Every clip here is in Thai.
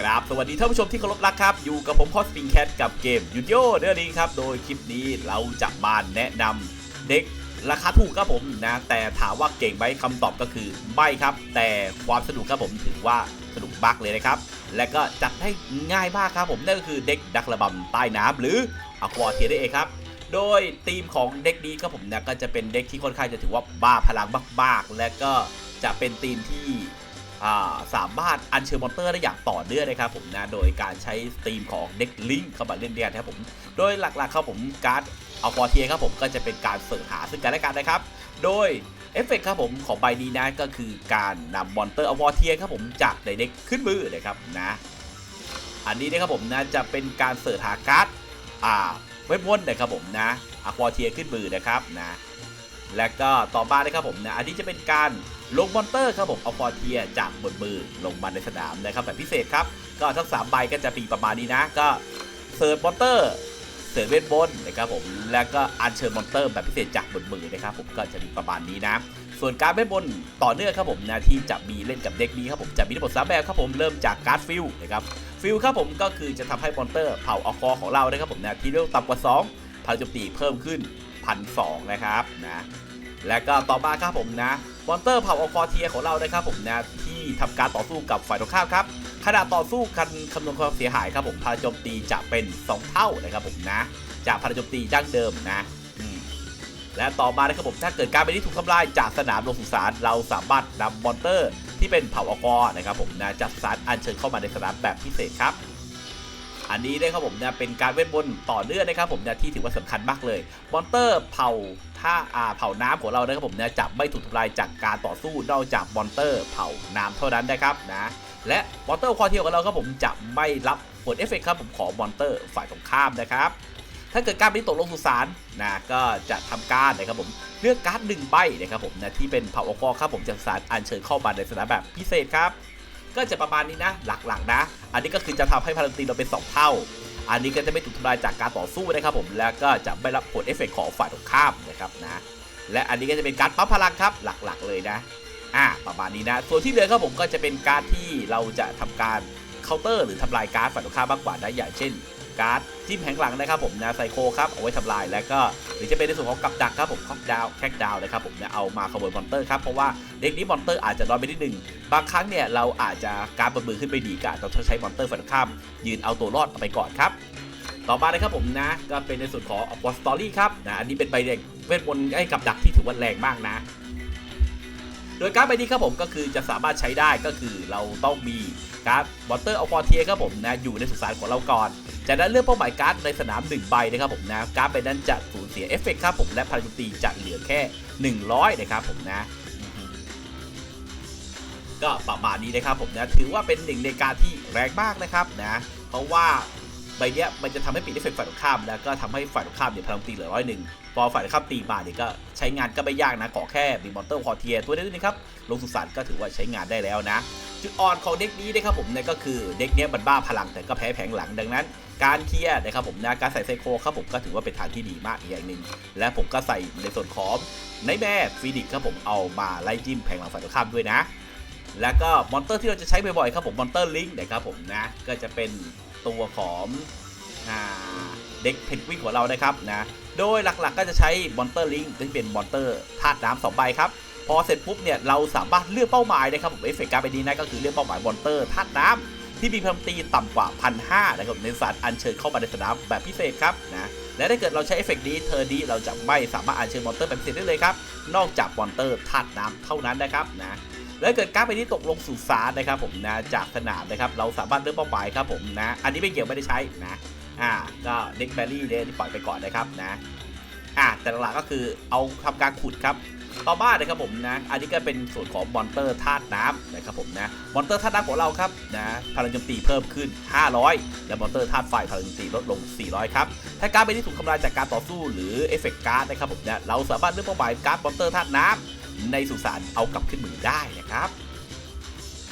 กราบสวัสดีท่านผู้ชมที่เคารพรักครับ อยู่กับผมคอสปิงแคทกับเกมยูโยเดอร์นี้ครับ โดยคลิปนี้เราจะมาแนะนำเด็กราคาถูกครับผมนะ แต่ถามว่าเก่งไหมคำตอบก็คือไม่ครับ แต่ความสนุกครับผมถือว่าสนุกบักเลยนะครับ และก็จัดให้ง่ายมากครับผมนั่นก็คือเด็กดักระบำใต้น้ำหรืออควาเทียได้เองครับโดยธีมของเด็กนี้ครับผมนะก็จะเป็นเด็กที่ค่อนข้างจะถือว่าบ้าพลังมากๆ และก็จะเป็นธีมที่ สามารถอัญเชิญมอนเตอร์ได้อย่างต่อเนื่องนะครับผมนะโดยการใช้สตรีมของเด็กลิงเข้ามาเล่นเด้วยนะครับผมโดยหลักๆครับผมการ์ดอัลฟอร์เทียครับผมก็จะเป็นการเสิร์ชหาซึ่งกันและกันนะครับ โดยเอฟเฟกต์ครับผมของใบนี้นะก็คือการนำมอนเตอร์อัลฟอร์เทียครับผมจากในเด็กขึ้นมือนะครับนะอันนี้นะครับผมนะจะเป็นการเสิร์ชหาการ์ดอ่าเว็บวนนะครับผมนะอัลฟอร์เทียขึ้นมือนะครับนะ และก็ต่อมานะครับผมนะอันนี้จะเป็นการลงมอนเตอร์ครับผมเอาฟอร์เทียจากบนมือลงมาในสนามนะครับแบบพิเศษครับ ก็ทั้งสามใบก็จะปีประมาณนี้นะ ก็เสิร์ฟมอนเตอร์เสิร์ฟเวทบนนะครับผมแล้วก็อัญเชิญมอนเตอร์แบบพิเศษจากบนมือนะครับผมก็จะมีประมาณนี้นะ ส่วนการเวทบนต่อเนื่องครับผมนะที่จะมีเล่นกับเด็กนี้ครับผมจะมีทั้งหมดสามแบบครับผมเริ่มจากการ์ดฟิลนะครับฟิลครับผมก็คือจะทำให้มอนเตอร์เผาออกคอของเรานะครับผมนะที่เร็วต่ำกว่า2พลังโจมตีเพิ่มขึ้น พันสองนะครับนะและก็ต่อมาครับผมนะมอนเตอร์เผ่าออฟอเทียของเรานะครับผมนะที่ทำการต่อสู้กับฝ่ายตรงข้ามครับขณะต่อสู้กันคำนวณความเสียหายครับผมพลังโจมตีจะเป็น 2 เท่านะครับผมนะ จากพลังโจมตีดั้งเดิมนะมและต่อมานะครับผมถ้าเกิดการเป็นที่ถูกทำลายจากสนามลงสุสานเราสามารถนำมอนเตอร์ที่เป็นเผ่าออกอนะครับผมนะจากสานอัญเชิญเข้ามาในสนามแบบพิเศษครับ อันนี้นะครับผมเนี่ยเป็นการเวทบนต์ต่อเนื่องนะครับผมเนี่ยที่ถือว่าสำคัญมากเลยมอนเตอร์เผาถ้าอ่าเผาน้ำของเรานะครับผมเนี่ยจะไม่ถูกทำลายจากการต่อสู้นอกจากมอนเตอร์เผาน้ำเท่านั้นนะครับนะและมอนเตอร์คอเทียวของเราครับผมจะไม่รับผลเอฟเฟกต์ครับผมของมอนเตอร์ฝ่ายตรงข้ามนะครับถ้าเกิดการนี้ตกลงสุสานนะก็จะทำการนะครับผมเลือกการ์ดหนึ่งใบนะครับผมนะที่เป็นเผาออกอครับผมจากสานอัญเชิญเข้ามาในสนามแบบพิเศษครับ ก็จะประมาณนี้นะหลักๆนะ อันนี้ก็คือจะทำให้พลังตีเราเป็น 2 เท่า อันนี้ก็จะไม่ถูกทำลายจากการต่อสู้นะครับผมแล้วก็จะไม่รับผลเอฟเฟกต์ของฝ่ายตรงข้ามนะครับนะและอันนี้ก็จะเป็นการปั๊มพลังครับหลักๆ เลยนะอ่าประมาณนี้นะ ส่วนที่เหลือครับผมก็จะเป็นการที่เราจะทำการเคาน์เตอร์หรือทำลายการ์ดฝ่ายตรงข้ามมากกว่านะอย่างเช่น การ์ดจิ้มแผงหลังนะครับผมนะไซโคครับเอาไว้ทำลายแล้วก็หรือจะเป็นในส่วนของกับดักครับผมคอกดาวแคกดาวนะครับผมเนี่ยเอามาขโมยมอนเตอร์ครับเพราะว่าเด็กนี้มอนเตอร์อาจจะน้อยไปนิดนึงบางครั้งเนี่ยเราอาจจะการประมือขึ้นไปดีกอาจต้องใช้มอนเตอร์ฝันข้าม ยืนเอาตัวรอดไปก่อนครับต่อมานะครับผมนะก็เป็นในส่วนของออกวอสตอรี่ครับนะอันนี้เป็นใบแดงเวทมนต์ให้กับดักที่ถือว่าแรงมากนะ โดยการ์ดใบนี้ครับผมก็คือจะสามารถใช้ได้ก็คือเราต้องมีการ์ดวอเตอร์เอาฟอร์เทียครับผมนะอยู่ในสุสานของเราก่อน จากนั้นเลือกเป้าหมายการ์ดในสนาม1ใบนะครับผมนะการ์ดใบนั้นจะสูญเสียเอฟเฟกต์ครับผมและพลังโจมตีจะเหลือแค่ 100 นะครับผมนะก็ประมาณนี้นะครับผมนะถือว่าเป็นหนึ่งในการที่แรงมากนะครับนะเพราะว่าใบเนี้ยมันจะทำให้ปิดเอฟเฟกต์ฝ่ายตรงข้ามแล้วก็ทำให้ฝ่ายตรงข้ามเนี่ยพลังตีเหลือร้อยหนึ่งพอฝ่ายตรงข้ามตีมาเนี่ยก็ใช้งานก็ไม่ยากนะขอแค่มีมอนเตอร์คอเทียตัวนี้นะครับลงสุสานก็ถือว่าใช้งานได้แล้วนะ จุดอ่อนของเด็กนี้นะครับผมเนี่ยก็คือเด็กเนี้ยมันบ้าพลังแต่ก็แพ้แผงหลังดังนั้น การเคลียร์นะครับผมนะการใส่ไซโคครับผมก็ถือว่าเป็นทางที่ดีมากอีกอย่างหนึ่งและผมก็ใส่ในส่วนของในแม่ฟีดิกครับผมเอามาไล่จิ้มแผงหลังฝ่ายตรงข้ามด้วยนะ แล้วก็มอนเตอร์ที่เราจะใช้บ่อยๆครับผมมอนเตอร์ลิงนะครับผมนะก็จะเป็นตัวของเด็กเพนกวินของเรานะครับนะโดยหลักๆก็จะใช้มอนเตอร์ลิงที่เป็นมอนเตอร์ธาตุน้ำสองใบครับ พอเสร็จปุ๊บเนี่ยเราสามารถเลือกเป้าหมายนะครับผมเอฟเฟกต์การไปดีนะก็คือเลือกเป้าหมายมอนเตอร์ธาตุน้ำที่มีพลังตีต่ำกว่าพันห้านะครับในสารอัญเชิญเข้ามาในสนามแบบพิเศษครับนะและถ้าเกิดเราใช้เอฟเฟกต์นี้เทอร์นี้เราจะไม่สามารถอัญเชิญมอนเตอร์แบบพิเศษได้เลยครับนอกจากมอนเตอร์ธาตุน้ำเท่านั้นนะครับนะแล้วเกิดการ์ดใบนี้ตกลงสู่สารนะครับผมนะจากสนามนะครับเราสามารถเลือกเป้าหมายครับผมนะอันนี้ไม่เกี่ยวไม่ได้ใช้นะอ่าก็เด็กแบรี่เนี่ยที่ปล่อยไปก่อนนะครับนะอ่าแต่หลักก็คือเอาทำการขุดครับ ต่อมานะครับผมนะ อันนี้ก็เป็นส่วนของมอนเตอร์ธาตุน้ำนะครับผมนะ มอนเตอร์ธาตุน้ำของเราครับนะพลังโจมตีเพิ่มขึ้น 500 และมอนเตอร์ธาตุไฟพลังโจมตีลดลง 400 ครับ ถ้าการ์ดใบนี้ถูกทำลายจากการต่อสู้หรือเอฟเฟกต์การ์ดนะครับผมนะ เราสามารถเลือกเป้าหมายการ์ดมอนเตอร์ธาตุน้ำในสุสานเอากลับขึ้นมือได้นะครับ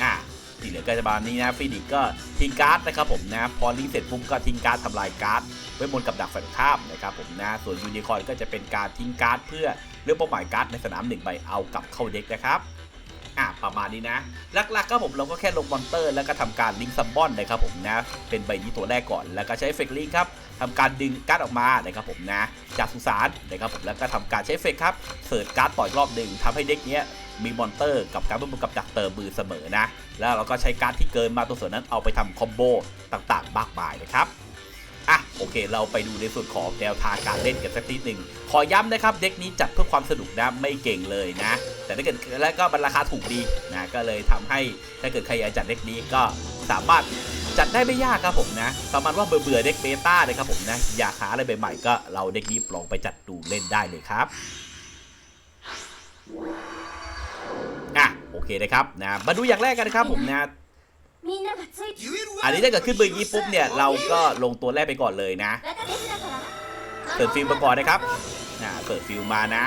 อะที่เหลือก็จะประมาณนี้นะฟินิกก็ทิ้งการ์ดนะครับผมนะพอลิงเสร็จปุ๊บก็ทิ้งการ์ดทำลายการ์ดไว้บนกับดักฝ่ายตรงข้ามนะครับผมนะส่วนยูนิคอร์นก็จะเป็นการทิ้งการ์ดเพื่อ เลือกเป้าหมายการ์ดในสนามหนึ่งใบเอากลับเข้าเด็กนะครับอะประมาณนี้นะ หลักๆก็ผมเราก็แค่ลงมอนเตอร์ แล้วก็ทำการลิงก์ซัมบอนนะครับผมนะ เป็นใบนี้ตัวแรกก่อน แล้วก็ใช้เฟกลิงครับทำการดึงการ์ดออกมานะครับผมนะ จากสุสานนะครับผมแล้วก็ทำการใช้เฟกครับเสิร์ชการ์ดต่อยรอบหนึ่งทำให้เด็กเนี้ยมีมอนเตอร์กับการ์ดบวกกับดักเติมมือเสมอนะ แล้วเราก็ใช้การ์ดที่เกินมาตัวส่วนนั้นเอาไปทำคอมโบต่างๆมากมายนะครับ อะโอเค เราไปดูในส่วนของแนวทางการเล่นกันสักทีหนึ่งขอย้ำนะครับเด็กนี้จัดเพื่อความสนุกนะไม่เก่งเลยนะ แต่ถ้าเกิดและก็บรนราคาถูกดีนะก็เลยทำให้ถ้าเกิดใครอยากจัดเด็กนี้ก็สามารถจัดได้ไม่ยากครับผมนะประมาณว่าเบื่อเบื่อเด็กเบต้าเลยครับผมนะอยากหาอะไรใหม่ๆก็เราเด็กนี้ลองไปจัดดูเล่นได้เลยครับอะโอเคนะครับนะมาดูอย่างแรกกันนะครับผมนะ อันนี้ถ้าเกิดขึ้นเบอร์ยี่ปุ๊บเนี่ยเราก็ลงตัวแรกไปก่อนเลยนะเปิดฟิลมาก่อนนะครับนะเปิดฟิลมานะ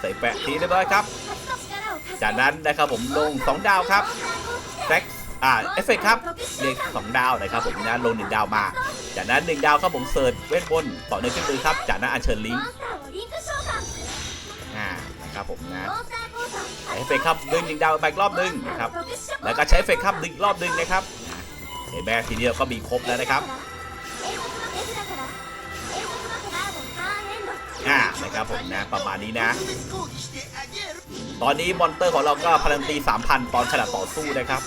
ใส่แปะทีเรียบร้อยครับ จากนั้นนะครับผมลง 2 ดาวครับแท็กอ่าเอฟเฟคครับเรียกสองดาวนะครับผมนะลงหนึ่งดาวมา จากนั้นหนึ่งดาวครับผมเสิร์ฟเวทมนต์ต่อเนื่องขึ้นมือครับ จากนั้นอัญเชิญลิง ครับผมนะใช้เฟกคับดึงดึงดาวไปรอบนึงนะครับแล้วก็ใช้เฟกคับดึงรอบนึงนะครับเห็นไหมทีเดียวก็มีครบแล้วนะครับอ่านะครับผมนะประมาณนี้นะ ตอนนี้มอนเตอร์ของเราก็พลังตี3,000 ตอนขณะต่อสู้นะครับ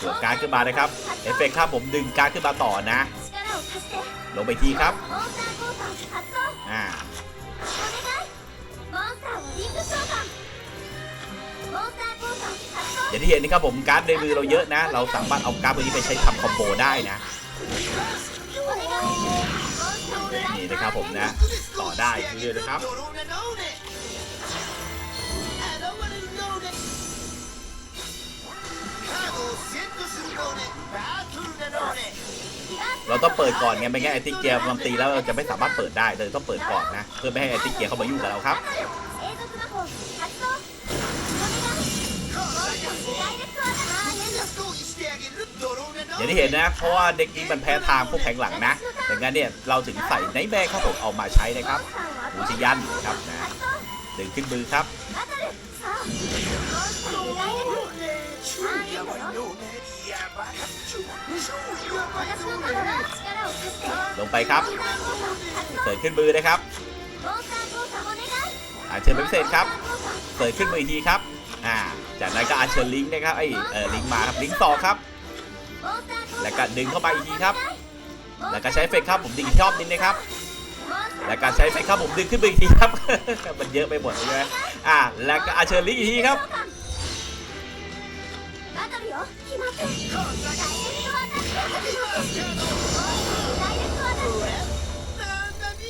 เกิดการขึ้นมานะครับ เอฟเฟกต์ครับผมดึงการขึ้นมาต่อนะ ลงไปทีครับอย่างที่เห็นนี่ครับผมการในมือเราเยอะนะ เราสามารถเอาการตัวนี้ไปใช้ทำคอมโบได้นะนี่นะครับผมนะ ต่อได้เรื่อยๆนะครับ เราต้องเปิดก่อนไงไม่งั้นไอติเกียร์มันตีแล้วเราจะไม่สามารถเปิดได้เลยต้องเปิดก่อนนะเพื่อไม่ให้ไอติเกียร์เข้ามายุ่งกับเราครับอย่างที่เห็นนะ เพราะว่าเด็กนี้มันแพ้ทางพวกแข็งหลังนะดังนั้นเนี่ยเราถึงใส่ไนแม่ครับผมเอามาใช้นะครับมูชิยันครับนะดึงขึ้นมือครับ ลงไปครับเสยขึ้นมือนะครับอาเชิญพิเศษครับเสยขึ้นมืออีกทีครับอ่าจากนั้นก็อาเชิญลิงนะครับไอเออลิงมาครับลิงต่อครับ แล้วก็ดึงเข้าไปอีกทีครับ แล้วก็ใช้เฟกครับผมดึงชอบนิดนะครับแล้วก็ใช้เฟครับผมดึงขึ้นไปอีกทีครับ มันเยอะไปหมดใช่ไหมอ่า แล้วก็อาเชิญลิงอีกทีครับ よ決まってダイレクトアタック発動ダイレクトアタックなんだに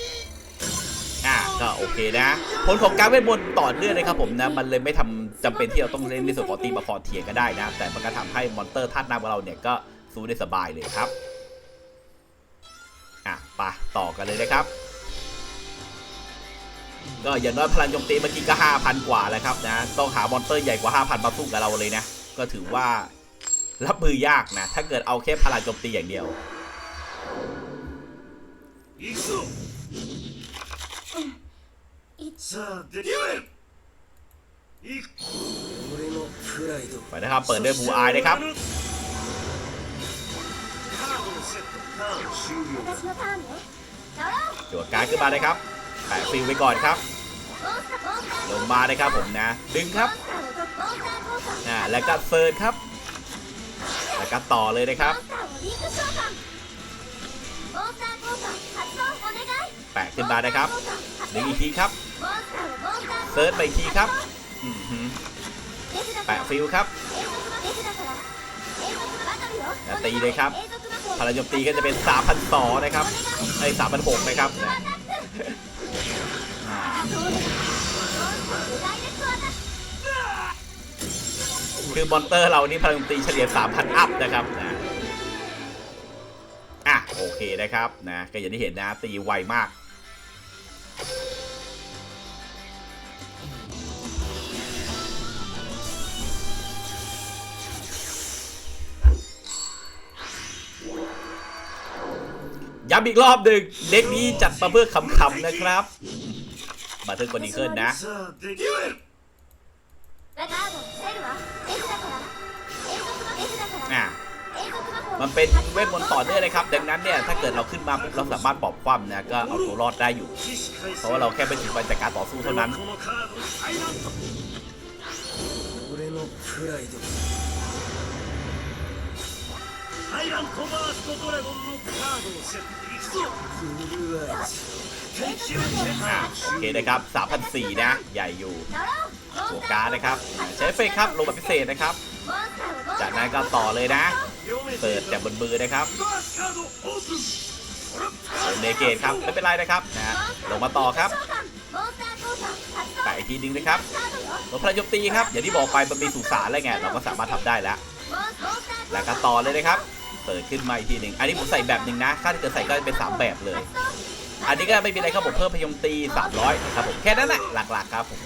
อ่า ก็โอเคนะ ผลของการเวทมนต์ต่อเนื่องนะครับผมนะ มันเลยไม่ทำจำเป็นที่เราต้องเล่นในส่วนของตีมาคอเทียงก็ได้นะ แต่มันก็ทำให้มอนเตอร์ธาตุน้ำของเราเนี่ยก็สู้ได้สบายเลยครับ อ่ะไปต่อกันเลยนะครับ ก็อย่างน้อยพลังโจมตีเมื่อกี้ก็ 5,000 กว่าแล้วครับนะ ต้องหามอนเตอร์ใหญ่กว่า 5,000 มาสู้กับเราเลยนะ ก็ถือว่ารับมือยากนะ ถ้าเกิดเอาแค่พลังโจมตีอย่างเดียว ไปนะครับ เปิดด้วยบูอายนะครับจวดการขึ้นมาเลยครับแปะฟิลไปก่อนครับ ลงมาเลยครับผมนะ ดึงครับ อ่าแล้วก็เซิร์ชครับ แล้วก็ต่อเลยนะครับ แปะขึ้นมานะครับหนึ่งอีกทีครับ เซิร์ชไปทีครับแปะฟิลครับตีเลยครับพลังยมตีก็จะเป็น3 0 0 0นะครับไอ้3,006นะครับ คือมอนเตอร์เรานี่พลังตีเฉลี่ย 3,000 อัพนะครับนะอะโอเคนะครับนะก็อย่างที่เห็นนะตีไวมากย้ำอีกรอบหนึ่งเด็กนี้จัดมาเพื่อคำๆนะครับ มาเทิร์นคนนี้ขึ้นนะ มันเป็นเวทมนต์ต่อเนื่องนะครับ ดังนั้นเนี่ยถ้าเกิดเราขึ้นมาปุ๊บเราสามารถปอบคว่ำนะก็เอาตัวรอดได้อยู่ เพราะว่าเราแค่ไปถึงบรรจาการต่อสู้เท่านั้นアイラโอเคนะครับ3,004นะ ใหญ่อยู่หัวการนะครับ ใช้เฟกครับลงแบบพิเศษนะครับ จากนั้นก็ต่อเลยนะ เปิดจากบนมือนะครับเนเกตครับไม่เป็นไรนะครับนะลงมาต่อครับแต่อีกทีนึงนะครับลดพลังโจมตีครับ อย่างที่บอกไปมันมีสุสานอะไรเงี้ยเราก็สามารถทำได้แล้ว แล้วก็ต่อเลยนะครับ เปิดขึ้นมาอีกทีหนึ่งอันนี้ผมใส่แบบหนึ่งนะถ้าเกิดใส่ก็จะเป็น 3 แบบเลย อันนี้ก็ไม่มีอะไรครับผมเพิ่มพยมตี 300ครับผมแค่นั้นแหละหลักๆครับผม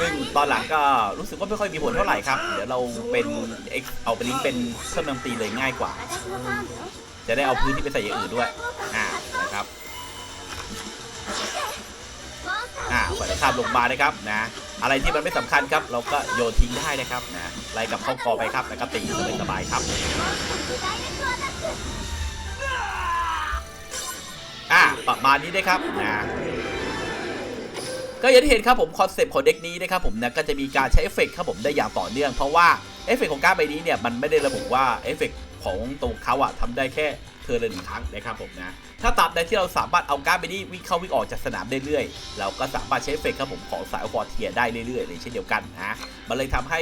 ซึ่งตอนหลังก็รู้สึกว่าไม่ค่อยมีผลเท่าไหร่ครับ เดี๋ยวเราเป็นเอ็เอาไปลิงก์เป็นเครื่องดนตรีเลยง่ายกว่า จะได้เอาพื้นที่ไปใส่อย่างอื่นด้วย อ่านะครับ อ่าฝ่ายข้ามลงมานะครับนะ อะไรที่มันไม่สำคัญครับ เราก็โยนทิ้งได้นะครับนะไล่กับเข้ากอไปครับแล้วก็ตีสบายๆครับอ่าประมาณนี้ได้ครับนะ ก็อย่างที่เห็นครับผมคอนเซปต์ของเด็กนี้นะครับผมนะก็จะมีการใช้เอฟเฟกต์ครับผมได้อย่างต่อเนื่องเพราะว่าเอฟเฟกต์ของการ์ดใบนี้เนี่ยมันไม่ได้ระบุว่าเอฟเฟกต์ของตัวเขาอะทำได้แค่ เธอเละหนึ่งครั้งนะครับผมนะ ถ้าตัดใดที่เราสามารถเอาการ์ดใบนี้วิ่งเข้าวิ่งออกจากสนามได้เรื่อยเราก็สามารถใช้เฟกครับผมของสายฟอร์เทียได้เรื่อยๆเลยเช่นเดียวกันนะมันเลยทำให้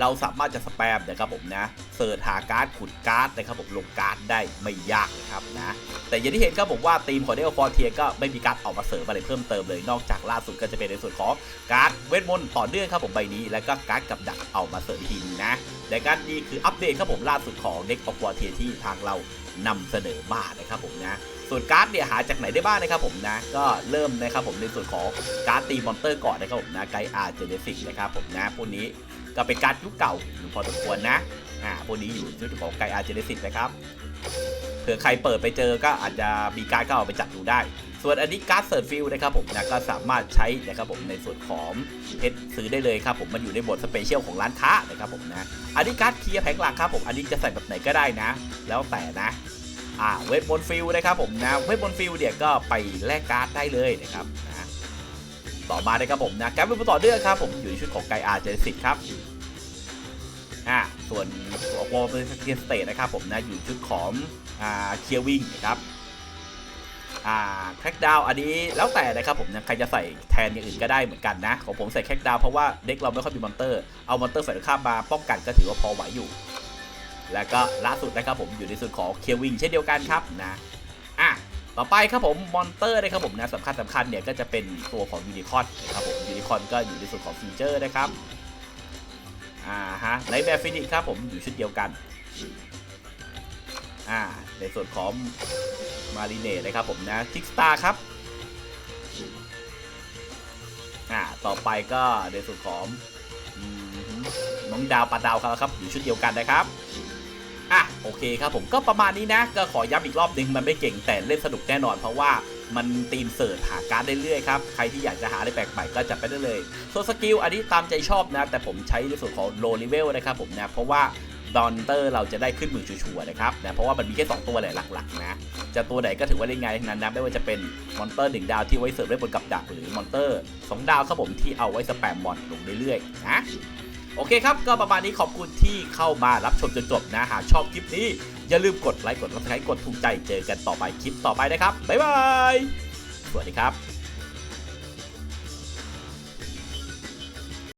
เราสามารถจะสแปมนะครับผมนะเสิร์ชหาการ์ดขุดการ์ดนะครับผมลงการ์ดได้ไม่ยากนะครับนะแต่อย่างที่เห็นครับผมว่าทีมของเดลฟอร์เทียก็ไม่มีการดออกมาเสริมอะไรเพิ่มเติมเลยนอกจากล่าสุดก็จะเป็นในส่วนของการ์ดเวทมนต์ต่อเนื่องครับผมใบนี้แล้วก็การ์ดกับดักเอามาเสริมทีมนะแต่การนี้คืออัปเดตครับผมล่าสุดของเด็กออฟฟอร์เทียที่ทางเรา นำเสนอมานะครับผมนะส่วนการ์ดเนี่ยหาจากไหนได้บ้างนะครับผมนะก็เริ่มนะครับผมในส่วนของการ์ดตีมอนเตอร์ก่อนนะครับผมนะไกอาร์เจเนสิกนะครับผมนะพวกนี้ก็เป็นการ์ดยุคเก่าพอสมควรนะอ่าพวกนี้อยู่ชุดของไกอาร์เจเนสิกนะครับ เผื่อใครเปิดไปเจอก็อาจจะมีการก็เอาไปจัดดูได้ ส่วนอันนี้การ์ดเซิร์ฟฟิลนะครับผมนะก็สามารถใช้นะครับผมในส่วนของเพชรซื้อได้เลยครับผมมันอยู่ในบทสเปเชียลของร้านค้านะครับผมนะอันนี้การ์ดเคลียร์แผงหลังครับผมอันนี้จะใส่แบบไหนก็ได้นะ แล้วแต่นะอ่าเวทมนฟิลนะครับผมนะเวทมนฟิลเนี่ยก็ไปแลกการ์ดได้เลยนะครับนะต่อมานะครับผมนะการ์ดเวทมนต์ต่อเนื่องครับผมอยู่ในชุดของไกอาเจสิกครับอ่าส่วนวอลเป็นสเกสเตทนะครับผมนะอยู่ชุดของ อ่าเคียวิงนะครับอ่าแคร็กดาวอันนี้แล้วแต่นะครับผมนะใครจะใส่แทนอย่างอื่นก็ได้เหมือนกันนะ ของผมใส่แคร็กดาวเพราะว่าเด็กเราไม่ค่อยมีมอนเตอร์ เอามอนเตอร์ฝ่ายตรงข้ามมาป้องกันก็ถือว่าพอไหวอยู่ แล้วก็ล่าสุดนะครับผมอยู่ในส่วนของเคียวิงเช่นเดียวกันครับนะอะต่อไปครับผมมอนเตอร์นะครับผมนะสำคัญสำคัญเนี่ยก็จะเป็นตัวของยูนิคอนนะครับผมยูนิคอนก็อยู่ในส่วนของฟีเจอร์นะครับอ่าฮะไลท์แบร์ฟินิกครับผมอยู่ชุดเดียวกันอ่า ในส่วนของมารีเน่นะครับผมนะทิกสตาร์ครับอ่าต่อไปก็ในส่วนของอน้องดาวปลาดาวเขาครับอยู่ชุดเดียวกันนะครับอะโอเคครับผมก็ประมาณนี้นะ ก็ขอย้ำอีกรอบหนึ่งมันไม่เก่งแต่เล่นสนุกแน่นอน เพราะว่ามันตีมเสิร์ชหาการ์ดได้เรื่อยครับ ใครที่อยากจะหาอะไรแปลกใหม่ก็จัดไปได้เลยส่วนสกิลอันนี้ตามใจชอบนะ แต่ผมใช้ในส่วนของโลเลเวลนะครับผมนะ เพราะว่า ดอนเตอร์เราจะได้ขึ้นมือชัวร์ๆนะครับนะเพราะว่ามันมีแค่2ตัวแหละหลักๆนะจะตัวไหนก็ถือว่าเล่นง่ายทั้งนั้นนะไม่ว่าจะเป็นมอนเตอร์หนึ่งดาวที่ไว้เสริมได้บนกับดักหรือมอนเตอร์สองดาวครับผมที่เอาไว้สแปมมอนลงเรื่อยๆนะโอเคครับ ก็ประมาณนี้ขอบคุณที่เข้ามารับชมจนจบนะ หากชอบคลิปนี้ อย่าลืมกดไลค์กด subscribe กดถูกใจเจอกันต่อไปคลิปต่อไปนะครับ บ๊ายบาย สวัสดีครับ